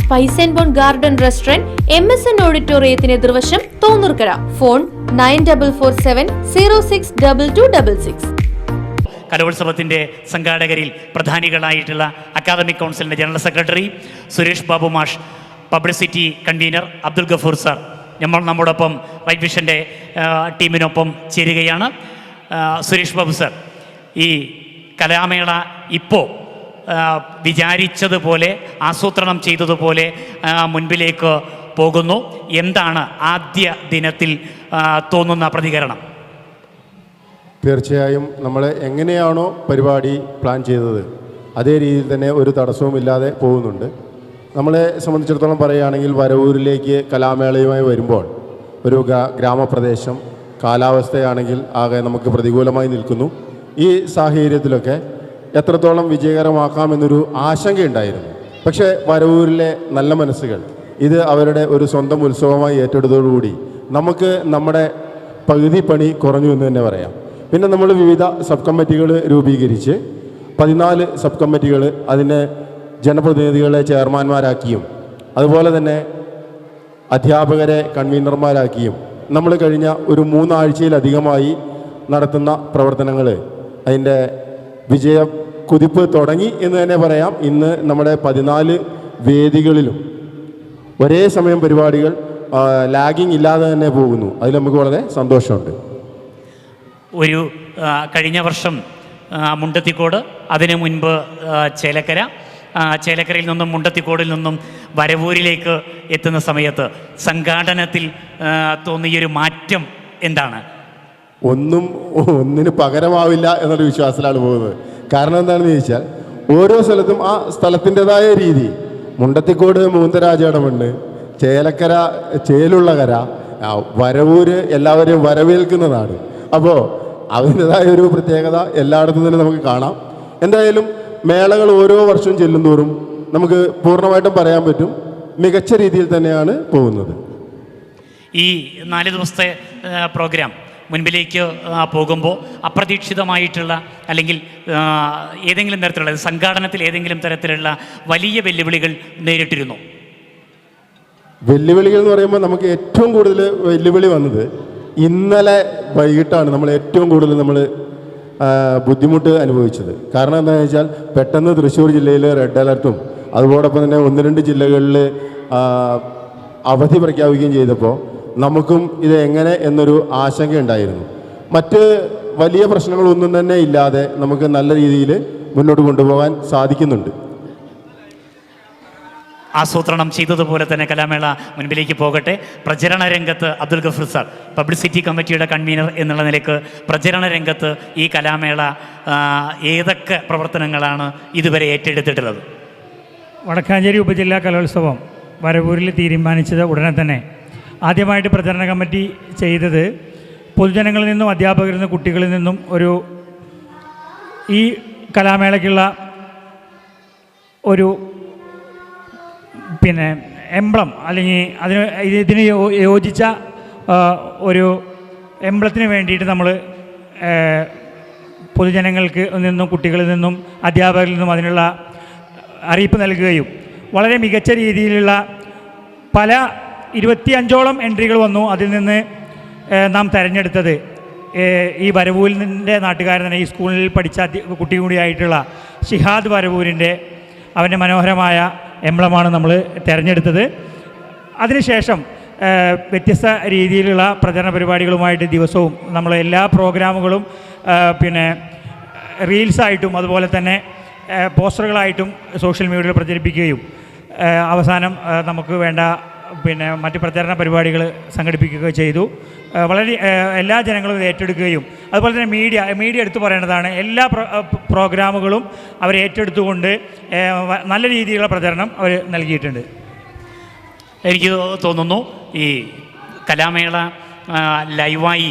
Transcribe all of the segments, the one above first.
Spice and Bone Garden Restaurant M S N ഓഡിറ്റോറിയത്തിന് എതിർവശം Thonnurkara. Phone nine double four seven zero six double two double six. കലോത്സവത്തിന്റെ സംഘാടകരിൽ പ്രധാനികളായിട്ടുള്ള academic കൗൺസിലിന്റെ general secretary Suresh Babu മാഷ് publicity convenor Abdul Gafoor sir. നമ്മൾ നമ്മോടൊപ്പം white വിഷന്റെ ടീമിനൊപ്പം ചേരുകയാണ്. Suresh Babu sir ഈ കലാമേള ഇപ്പോൾ വിചാരിച്ചതുപോലെ ആസൂത്രണം ചെയ്തതുപോലെ മുൻപിലേക്ക് പോകുന്നു. എന്താണ് ആദ്യ ദിനത്തിൽ തോന്നുന്ന പ്രതികരണം? തീർച്ചയായും നമ്മൾ എങ്ങനെയാണോ പരിപാടി പ്ലാൻ ചെയ്തത് അതേ രീതിയിൽ തന്നെ ഒരു തടസ്സവും ഇല്ലാതെ പോകുന്നുണ്ട്. നമ്മളെ സംബന്ധിച്ചിടത്തോളം പറയുകയാണെങ്കിൽ വരവൂരിലേക്ക് കലാമേളയുമായി വരുമ്പോൾ ഒരു ഗ്രാമപ്രദേശം കാലാവസ്ഥയാണെങ്കിൽ ആകെ നമുക്ക് പ്രതികൂലമായി നിൽക്കുന്നു. ഈ സാഹചര്യത്തിലൊക്കെ എത്രത്തോളം വിജയകരമാക്കാമെന്നൊരു ആശങ്കയുണ്ടായിരുന്നു. പക്ഷേ വരവൂരിലെ നല്ല മനസ്സുകൾ ഇത് അവരുടെ ഒരു സ്വന്തം ഉത്സവമായി ഏറ്റെടുത്തതോടുകൂടി നമുക്ക് നമ്മുടെ പകുതി പണി കുറഞ്ഞു എന്ന് തന്നെ പറയാം. പിന്നെ നമ്മൾ വിവിധ സബ് കമ്മിറ്റികൾ രൂപീകരിച്ച് പതിനാല് സബ് കമ്മിറ്റികൾ അതിനെ ജനപ്രതിനിധികളെ ചെയർമാന്മാരാക്കിയും അതുപോലെ തന്നെ അധ്യാപകരെ കൺവീനർമാരാക്കിയും നമ്മൾ കഴിഞ്ഞ ഒരു മൂന്നാഴ്ചയിലധികമായി നടത്തുന്ന പ്രവർത്തനങ്ങൾ അതിന്റെ വിജയ കുതിപ്പ് തുടങ്ങി എന്ന് തന്നെ പറയാം. ഇന്ന് നമ്മുടെ പതിനാല് വേദികളിലും ഒരേ സമയം പരിപാടികൾ ലാഗിങ് ഇല്ലാതെ തന്നെ പോകുന്നു. അതിൽ നമുക്ക് വളരെ സന്തോഷമുണ്ട്. ഒരു കഴിഞ്ഞ വർഷം മുണ്ടത്തിക്കോട് അതിനു മുൻപ് ചേലക്കര ചേലക്കരയിൽ നിന്നും മുണ്ടത്തിക്കോടിൽ നിന്നും വരവൂരിലേക്ക് എത്തുന്ന സമയത്ത് സംഘാടനത്തിൽ തോന്നിയൊരു മാറ്റം എന്താണ്? ഒന്നും ഒന്നിന് പകരമാവില്ല എന്നുള്ള വിശ്വാസത്തിലാണ് പോകുന്നത്. കാരണം എന്താണെന്ന് ചോദിച്ചാൽ ഓരോ സ്ഥലത്തും ആ സ്ഥലത്തിന്റെതായ രീതി. മുണ്ടത്തിക്കോട് മൂന്തരാജയുടെ മണ്ണ് ചേലക്കര ചേലുള്ള കര വരവൂര് എല്ലാവരെയും വരവേൽക്കുന്നതാണ് അപ്പോൾ അതിന്റെതായ ഒരു പ്രത്യേകത എല്ലായിടത്തും തന്നെ നമുക്ക് കാണാം. എന്തായാലും മേളകൾ ഓരോ വർഷവും ചെല്ലുന്തോറും നമുക്ക് പൂർണമായിട്ടും പറയാൻ പറ്റും. മികച്ച രീതിയിൽ തന്നെയാണ് പോകുന്നത്. ഈ നാല് ദിവസത്തെ പ്രോഗ്രാം. മുൻപിലേക്ക് പോകുമ്പോൾ അപ്രതീക്ഷിതമായിട്ടുള്ള അല്ലെങ്കിൽ ഏതെങ്കിലും തരത്തിലുള്ള സംഘാടനത്തിൽ ഏതെങ്കിലും തരത്തിലുള്ള വലിയ വെല്ലുവിളികൾ നേരിട്ടിരുന്നു. വെല്ലുവിളികൾ എന്ന് പറയുമ്പോൾ നമുക്ക് ഏറ്റവും കൂടുതൽ വെല്ലുവിളി വന്നത് ഇന്നലെ വൈകിട്ടാണ് നമ്മൾ ഏറ്റവും കൂടുതൽ നമ്മൾ ബുദ്ധിമുട്ട് അനുഭവിച്ചത്. കാരണം എന്താണെന്ന് വെച്ചാൽ പെട്ടെന്ന് തൃശ്ശൂർ ജില്ലയിൽ റെഡ് അലർട്ടും അതുപോടൊപ്പം തന്നെ ഒന്ന് രണ്ട് ജില്ലകളിൽ അവധി പ്രഖ്യാപിക്കുകയും ചെയ്തപ്പോൾ നമുക്കും ഇത് എങ്ങനെ എന്നൊരു ആശങ്കയുണ്ടായിരുന്നു. മറ്റ് വലിയ പ്രശ്നങ്ങളൊന്നും തന്നെ ഇല്ലാതെ നമുക്ക് നല്ല രീതിയിൽ മുന്നോട്ട് കൊണ്ടുപോകാൻ സാധിക്കുന്നുണ്ട്. ആസൂത്രണം ചെയ്തതുപോലെ തന്നെ കലാമേള മുൻപിലേക്ക് പോകട്ടെ. പ്രചരണ രംഗത്ത് അബ്ദുൽ ഗഫൂർ സാർ പബ്ലിസിറ്റി കമ്മിറ്റിയുടെ കൺവീനർ എന്നുള്ള നിലയ്ക്ക് പ്രചരണ രംഗത്ത് ഈ കലാമേള ഏതൊക്കെ പ്രവർത്തനങ്ങളാണ് ഇതുവരെ ഏറ്റെടുത്തിട്ടുള്ളത്? വടക്കാഞ്ചേരി ഉപജില്ലാ കലോത്സവം വരവൂരിൽ തീരുമാനിച്ചത് ഉടനെ തന്നെ. ആദ്യമായിട്ട് പ്രചരണ കമ്മിറ്റി ചെയ്തത് പൊതുജനങ്ങളിൽ നിന്നും അധ്യാപകരിൽ നിന്നും കുട്ടികളിൽ നിന്നും ഒരു ഈ കലാമേളയ്ക്കുള്ള ഒരു പിന്നെ എംബ്ലം അല്ലെങ്കിൽ അതിന് ഇതിന് യോജിച്ച ഒരു എംബ്ലത്തിന് വേണ്ടിയിട്ട് നമ്മൾ പൊതുജനങ്ങൾക്ക് നിന്നും കുട്ടികളിൽ നിന്നും അധ്യാപകരിൽ നിന്നും അതിനുള്ള അറിയിപ്പ് നൽകുകയും വളരെ മികച്ച രീതിയിലുള്ള പല ഇരുപത്തിയഞ്ചോളം എൻട്രികൾ വന്നു അതിൽ നിന്ന് നാം തിരഞ്ഞെടുത്തത്. ഈ വരവൂരിന്റെ നാട്ടുകാരൻ ഈ സ്കൂളിൽ പഠിച്ച കുട്ടി കൂടിയായിട്ടുള്ള ഷിഹാദ് വരവൂരിന്റെ അവന്റെ മനോഹരമായ എംബ്ലമാണ് നമ്മൾ തിരഞ്ഞെടുത്തത്. അതിനുശേഷം വ്യത്യസ്ത രീതിയിലുള്ള പ്രചരണ പരിപാടികളുമായിട്ട് ദിവസവും നമ്മൾ എല്ലാ പ്രോഗ്രാമുകളും പിന്നെ റീൽസായിട്ടും അതുപോലെ തന്നെ പോസ്റ്ററുകളായിട്ടും സോഷ്യൽ മീഡിയയിൽ പ്രചരിപ്പിക്കുകയും അവസാനം നമുക്ക് വേണ്ട പിന്നെ മറ്റ് പ്രചരണ പരിപാടികൾ സംഘടിപ്പിക്കുകയോ ചെയ്തു. വളരെ എല്ലാ ജനങ്ങളും ഇത് ഏറ്റെടുക്കുകയും അതുപോലെ തന്നെ മീഡിയ മീഡിയ എടുത്തു പറയേണ്ടതാണ്. എല്ലാ പ്രോഗ്രാമുകളും അവർ ഏറ്റെടുത്തുകൊണ്ട് നല്ല രീതിയിലുള്ള പ്രചരണം അവർ നൽകിയിട്ടുണ്ട്. എനിക്ക് തോന്നുന്നു ഈ കലാമേള ലൈവായി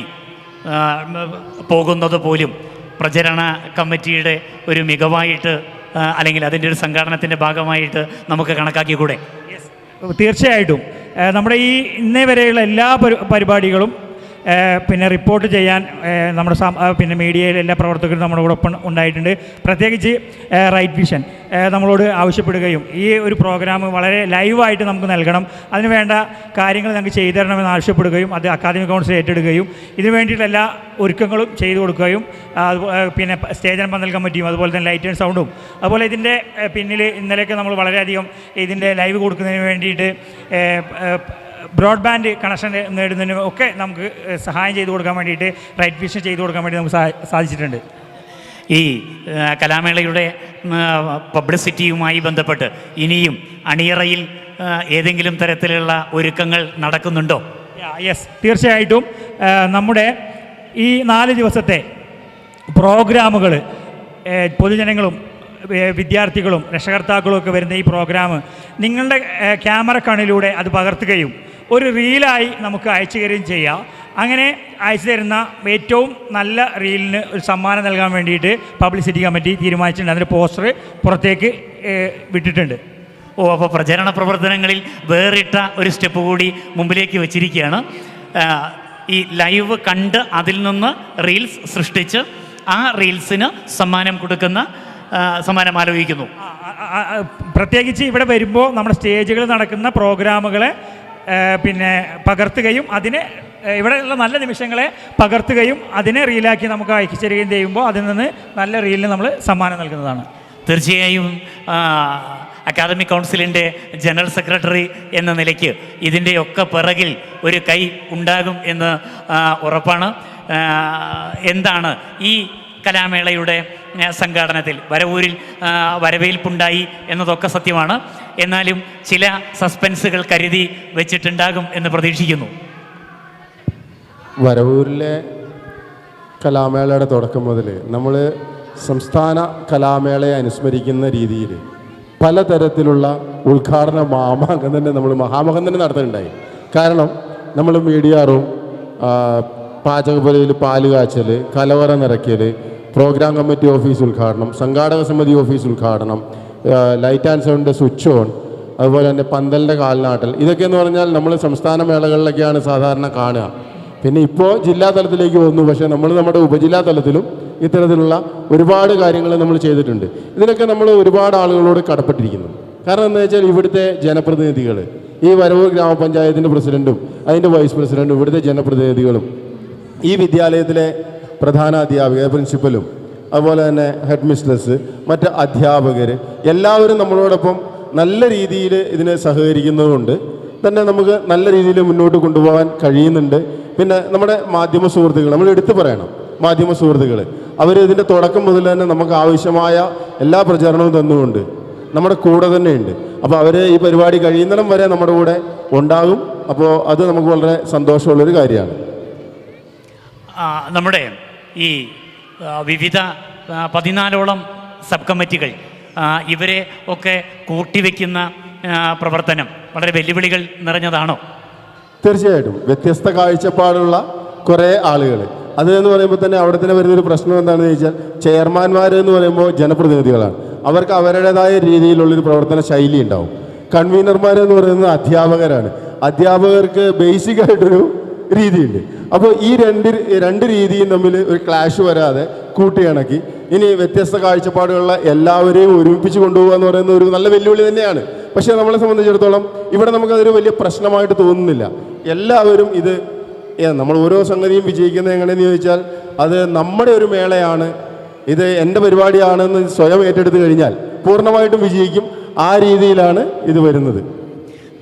പോകുന്നത് പോലും പ്രചരണ കമ്മിറ്റിയുടെ ഒരു മികവായിട്ട് അല്ലെങ്കിൽ അതിന്റെ ഒരു സംഘാടനത്തിന്റെ ഭാഗമായിട്ട് നമുക്ക് കണക്കാക്കിക്കൂടെ? തീർച്ചയായിട്ടും. നമ്മുടെ ഈ ഇന്നേ വരെയുള്ള എല്ലാ പരി പരിപാടികളും പിന്നെ റിപ്പോർട്ട് ചെയ്യാൻ നമ്മുടെ പിന്നെ മീഡിയയിലെ എല്ലാ പ്രവർത്തകരും നമ്മുടെ കൂടെ ഒപ്പം ഉണ്ടായിട്ടുണ്ട്. പ്രത്യേകിച്ച് റൈറ്റ് വിഷൻ നമ്മളോട് ആവശ്യപ്പെടുകയും ഈ ഒരു പ്രോഗ്രാം വളരെ ലൈവായിട്ട് നമുക്ക് നൽകണം. അതിന് വേണ്ട കാര്യങ്ങൾ ഞങ്ങൾക്ക് ചെയ്തു തരണമെന്ന് ആവശ്യപ്പെടുകയും അത് അക്കാദമിക് കൗൺസിൽ ഏറ്റെടുക്കുകയും ഇതിനു വേണ്ടിയിട്ടുള്ള എല്ലാ ഒരുക്കങ്ങളും ചെയ്തു കൊടുക്കുകയും പിന്നെ സ്റ്റേജ് ആൻഡ് പന്തൽ കമ്മിറ്റിയും അതുപോലെ തന്നെ ലൈറ്റ് ആൻഡ് സൗണ്ടും അതുപോലെ ഇതിന്റെ പിന്നിൽ ഇന്നലെയൊക്കെ നമ്മൾ വളരെയധികം ഇതിന്റെ ലൈവ് കൊടുക്കുന്നതിന് വേണ്ടിയിട്ട് ബ്രോഡ്ബാൻഡ് കണക്ഷൻ നേടുന്നതിനും ഒക്കെ നമുക്ക് സഹായം ചെയ്തു കൊടുക്കാൻ വേണ്ടിയിട്ട് റൈറ്റ് വിഷൻ ചെയ്തു കൊടുക്കാൻ വേണ്ടി നമുക്ക് സാധിച്ചിട്ടുണ്ട്. ഈ കലാമേളയുടെ പബ്ലിസിറ്റിയുമായി ബന്ധപ്പെട്ട് ഇനിയും അണിയറയിൽ ഏതെങ്കിലും തരത്തിലുള്ള ഒരുക്കങ്ങൾ നടക്കുന്നുണ്ടോ? യെസ് തീർച്ചയായിട്ടും. നമ്മുടെ ഈ നാല് ദിവസത്തെ പ്രോഗ്രാമുകൾ പൊതുജനങ്ങളും വിദ്യാർത്ഥികളും രക്ഷകർത്താക്കളും ഒക്കെ വരുന്ന ഈ പ്രോഗ്രാം നിങ്ങളുടെ ക്യാമറ കണ്ണിലൂടെ അത് പകർത്തുകയും ഒരു റീലായി നമുക്ക് അയച്ചു തരികയും ചെയ്യാം. അങ്ങനെ അയച്ചു തരുന്ന ഏറ്റവും നല്ല റീലിന് ഒരു സമ്മാനം നൽകാൻ വേണ്ടിയിട്ട് പബ്ലിസിറ്റി കമ്മിറ്റി തീരുമാനിച്ചിട്ടുണ്ട്. അതിന്റെ പോസ്റ്റർ പുറത്തേക്ക് വിട്ടിട്ടുണ്ട്. ഓ അപ്പോൾ പ്രചരണ പ്രവർത്തനങ്ങളിൽ വേറിട്ട ഒരു സ്റ്റെപ്പ് കൂടി മുമ്പിലേക്ക് വെച്ചിരിക്കുകയാണ്. ഈ ലൈവ് കണ്ട് അതിൽ നിന്ന് റീൽസ് സൃഷ്ടിച്ച് ആ റീൽസിന് സമ്മാനം കൊടുക്കുന്ന സമ്മാനം ആലോചിക്കുന്നു. പ്രത്യേകിച്ച് ഇവിടെ വരുമ്പോൾ നമ്മുടെ സ്റ്റേജുകളിൽ നടക്കുന്ന പ്രോഗ്രാമുകളെ പിന്നെ പകർത്തുകയും അതിനെ ഇവിടെയുള്ള നല്ല നിമിഷങ്ങളെ പകർത്തുകയും അതിനെ റീലാക്കി നമുക്ക് അയച്ചു തരികയും ചെയ്യുമ്പോൾ അതിൽ നിന്ന് നല്ല റീലിന് നമ്മൾ സമ്മാനം നൽകുന്നതാണ്. തീർച്ചയായും അക്കാദമിക് കൗൺസിലിന്റെ ജനറൽ സെക്രട്ടറി എന്ന നിലയ്ക്ക് ഇതിന്റെയൊക്കെ പിറകിൽ ഒരു കൈ ഉണ്ടാകും എന്ന് ഉറപ്പാണ്. എന്താണ് ഈ കലാമേളയുടെ സംഘാടനത്തിൽ വരവൂരിൽ വരവേൽപ്പുണ്ടായി എന്നതൊക്കെ സത്യമാണ്. എന്നാലും ചില സസ്പെൻസുകൾ കരുതി വെച്ചിട്ടുണ്ടാകും എന്ന് പ്രതീക്ഷിക്കുന്നു. വരവൂരിലെ കലാമേളയുടെ തുടക്കം മുതൽ നമ്മൾ സംസ്ഥാന കലാമേളയെ അനുസ്മരിക്കുന്ന രീതിയിൽ പലതരത്തിലുള്ള ഉദ്ഘാടന മാമാങ്കം തന്നെ നമ്മൾ മഹാമകം തന്നെ നടത്തുന്നുണ്ടായി. കാരണം നമ്മൾ മീഡിയ റൂം പാചകപ്പുരയിൽ പാൽ കാച്ചൽ കലവറ നിറയ്ക്കൽ പ്രോഗ്രാം കമ്മിറ്റി ഓഫീസ് ഉദ്ഘാടനം സംഘാടക സമിതി ഓഫീസ് ഉദ്ഘാടനം ലൈറ്റ് ആൻഡ് സൗണ്ടിന്റെ സ്വിച്ച് ഓൺ അതുപോലെ തന്നെ പന്തലിന്റെ കാൽനാട്ടൽ. ഇതൊക്കെ എന്ന് പറഞ്ഞാൽ നമ്മൾ സംസ്ഥാന മേളകളിലൊക്കെയാണ് സാധാരണ കാണുക. പിന്നെ ഇപ്പോൾ ജില്ലാ തലത്തിലേക്ക് വന്നു. പക്ഷേ നമ്മൾ നമ്മുടെ ഉപജില്ലാ തലത്തിലും ഇത്തരത്തിലുള്ള ഒരുപാട് കാര്യങ്ങൾ നമ്മൾ ചെയ്തിട്ടുണ്ട്. ഇതിനൊക്കെ നമ്മൾ ഒരുപാട് ആളുകളോട് കടപ്പെട്ടിരിക്കുന്നു. കാരണം എന്താ വെച്ചാൽ ഇവിടുത്തെ ജനപ്രതിനിധികൾ ഈ വരവൂർ ഗ്രാമപഞ്ചായത്തിന്റെ പ്രസിഡന്റും അതിന്റെ വൈസ് പ്രസിഡന്റും ഇവിടുത്തെ ജനപ്രതിനിധികളും ഈ വിദ്യാലയത്തിലെ പ്രധാന അധ്യാപിക പ്രിൻസിപ്പലും അതുപോലെ തന്നെ ഹെഡ് മിസ്ട്രസ് മറ്റ് അധ്യാപകർ എല്ലാവരും നമ്മളോടൊപ്പം നല്ല രീതിയിൽ ഇതിനെ സഹകരിക്കുന്നതുകൊണ്ട് തന്നെ നമുക്ക് നല്ല രീതിയിൽ മുന്നോട്ട് കൊണ്ടുപോകാൻ കഴിയുന്നുണ്ട്. പിന്നെ നമ്മുടെ മാധ്യമ സുഹൃത്തുക്കൾ നമ്മൾ എടുത്തു പറയണം മാധ്യമ സുഹൃത്തുക്കൾ അവർ ഇതിന്റെ തുടക്കം മുതൽ തന്നെ നമുക്ക് ആവശ്യമായ എല്ലാ പ്രചാരണവും തന്നുകൊണ്ട് നമ്മുടെ കൂടെ തന്നെയുണ്ട്. അപ്പോൾ അവർ ഈ പരിപാടി കഴിയുന്നിടം വരെ നമ്മുടെ കൂടെ ഉണ്ടാകും. അപ്പോൾ അത് നമുക്ക് വളരെ സന്തോഷമുള്ളൊരു കാര്യമാണ്. നമ്മുടെ ഈ വിവിധ പതിനാലോളം സബ് കമ്മിറ്റികൾ ഇവരെ ഒക്കെ കൂട്ടിവെക്കുന്ന പ്രവർത്തനം വളരെ വെല്ലുവിളികൾ നിറഞ്ഞതാണോ? തീർച്ചയായിട്ടും. വ്യത്യസ്ത കാഴ്ചപ്പാടുള്ള കുറേ ആളുകൾ അത് എന്ന് പറയുമ്പോൾ തന്നെ അവിടെ തന്നെ വരുന്നൊരു പ്രശ്നം എന്താണെന്ന് ചോദിച്ചാൽ ചെയർമാൻമാർ എന്ന് പറയുമ്പോൾ ജനപ്രതിനിധികളാണ്. അവർക്ക് അവരുടേതായ രീതിയിലുള്ളൊരു പ്രവർത്തന ശൈലി ഉണ്ടാവും. കൺവീനർമാർ എന്ന് പറയുന്നത് അധ്യാപകരാണ്. അധ്യാപകർക്ക് ബേസിക് ആയിട്ടൊരു രീതിയുണ്ട്. അപ്പോൾ ഈ രണ്ട് രണ്ട് രീതിയും തമ്മിൽ ഒരു ക്ലാഷ് വരാതെ കൂട്ടിയിണക്കി ഇനി വ്യത്യസ്ത കാഴ്ചപ്പാടുകളുള്ള എല്ലാവരെയും ഒരുമിപ്പിച്ച് കൊണ്ടുപോകുക എന്ന് പറയുന്ന ഒരു നല്ല വെല്ലുവിളി തന്നെയാണ്. പക്ഷേ നമ്മളെ സംബന്ധിച്ചിടത്തോളം ഇവിടെ നമുക്കതൊരു വലിയ പ്രശ്നമായിട്ട് തോന്നുന്നില്ല. എല്ലാവരും ഇത് നമ്മൾ ഓരോ സംഗതിയും വിജയിക്കുന്നത് എങ്ങനെയെന്ന് ചോദിച്ചാൽ അത് നമ്മുടെ ഒരു മേളയാണ് ഇത് എന്റെ പരിപാടിയാണെന്ന് സ്വയം ഏറ്റെടുത്ത് കഴിഞ്ഞാൽ പൂർണമായിട്ടും വിജയിക്കും. ആ രീതിയിലാണ് ഇത് വരുന്നത്.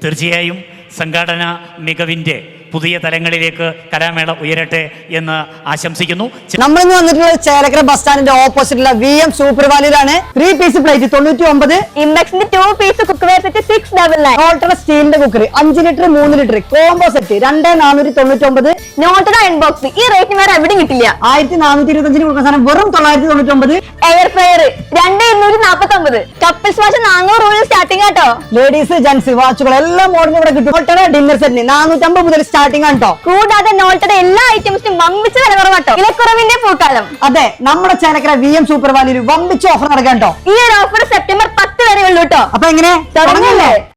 തീർച്ചയായും സംഘാടന മികവിന്റെ പുതിയ തലങ്ങളിലേക്ക് കലാമേള ഉയരട്ടെ എന്ന് ആശംസിക്കുന്നു. നമ്മൾ ഇന്ന് വന്നിട്ടുള്ളത് ചേലക്കര ബസ് സ്റ്റാൻഡിന്റെ ഓപ്പോസിറ്റുള്ള വി എം സൂപ്പർ വാലിയിലാണ് ത്രീ പീസ് പ്ലേറ്റ് തൊണ്ണൂറ്റി ഒമ്പത് ഇമ്പെക്സിന്റെ two piece cook set six double nine സ്റ്റീലിന്റെ കുക്കറി അഞ്ച് ലിറ്റർ മൂന്ന് ലിറ്റർ കോംബോ സെറ്റ് രണ്ട് നാനൂറ്റി തൊണ്ണൂറ്റി ഒമ്പത് എവിടെ അയൺ ബോക്സ് ഈ റേറ്റിന് വേറെ എവിടെ കിട്ടില്ല. ആയിരത്തി നാനൂറ്റി ഇരുപത്തി അഞ്ചിന് കൊടുക്കുന്ന സാധനം വെറും തൊള്ളായിരത്തി തൊണ്ണൂറ്റി ഒമ്പത് എയർ ഫ്രയർ രണ്ട് ഇരുന്നൂറ്റി നാൽപ്പത്തി ഒമ്പത് കപ്പിൾസ് വാഷ് നാനൂറ് സ്റ്റാർട്ടിംഗ് ആട്ടോ. ലേഡീസ് ജെന്റ്സ് വാച്ചുകൾ എല്ലാ മോഡലും ഇവിടെ കിട്ടും. ടോട്ടൽ ഡിന്നർ സെറ്റിന് നാനൂറ്റമ്പത് മുതൽ സ്റ്റാർട്ട് സ്റ്റാർട്ടിംഗ് ആട്ടോ കൂടാതെ നോൾട്ടയുടെ എല്ലാ ഐറ്റംസിനും വമ്പിച്ച വില കുറവാട്ടോ. വിലക്കുറവിന്റെ പൂക്കാലം. അതെ നമ്മുടെ ചേലക്കര വി എം സൂപ്പർ വാലിയിൽ വമ്പിച്ച ഓഫർ നടക്കാട്ടോ കേട്ടോ ഈ ഒരു ഓഫർ സെപ്റ്റംബർ പത്ത് വരെ ഉള്ളൂ കേട്ടോ അപ്പൊ എങ്ങനെ? തുടങ്ങല്ലേ?